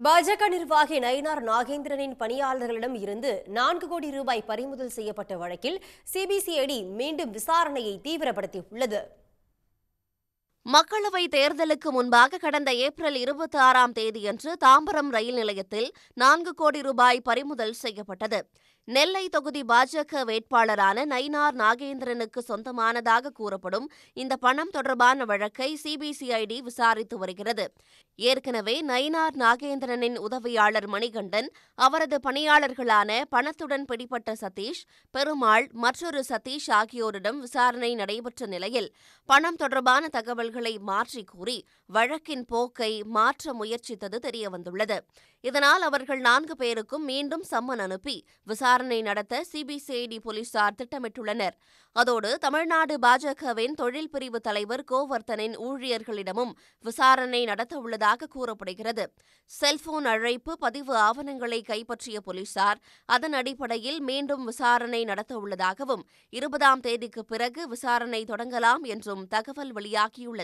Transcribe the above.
பாஜக நிர்வாகி நயினார் நாகேந்திரனின் பணியாளர்களிடம் இருந்து நான்கு கோடி ரூபாய் பறிமுதல் செய்யப்பட்ட வழக்கில் சிபிசிஐடி மீண்டும் விசாரணையை தீவிரப்படுத்தியுள்ளது. மக்களவை தேர்தலுக்கு முன்பாக கடந்த ஏப்ரல் இருபத்தி ஆறாம் தேதியன்று தாம்பரம் ரயில் நிலையத்தில் நான்கு கோடி ரூபாய் பறிமுதல் செய்யப்பட்டது. நெல்லை தொகுதி பாஜக வேட்பாளரான நயினார் நாகேந்திரனுக்கு சொந்தமானதாக கூறப்படும் இந்த பணம் தொடர்பான வழக்கை சிபிசிஐடி விசாரித்து வருகிறது. ஏற்கனவே நயினார் நாகேந்திரனின் உதவியாளர் மணிகண்டன் அவரது பணியாளர்களான பணத்துடன் பிடிபட்ட சதீஷ் பெருமாள் மற்றொரு சதீஷ் ஆகியோரிடம் விசாரணை நடைபெற்ற நிலையில் பணம் தொடர்பான தகவல்கள் மாற்றி கூறி வழக்கின் போக்கை மாற்ற முயற்சித்தது தெரியவந்துள்ளது. இதனால் அவர்கள் நான்கு பேருக்கும் மீண்டும் சம்மன் அனுப்பி விசாரணை நடத்த சிபிசிஐடி போலீசார் திட்டமிட்டுள்ளனர். அதோடு தமிழ்நாடு பாஜகவின் தொழில் பிரிவு தலைவர் கோவர்த்தனின் ஊழியர்களிடமும் விசாரணை நடத்தவுள்ளதாக கூறப்படுகிறது. செல்போன் அழைப்பு பதிவு ஆவணங்களை கைப்பற்றிய போலீசார் அதன் அடிப்படையில் மீண்டும் விசாரணை நடத்த உள்ளதாகவும் இருபதாம் தேதிக்கு பிறகு விசாரணை தொடங்கலாம் என்றும் தகவல் வெளியாகியுள்ளது.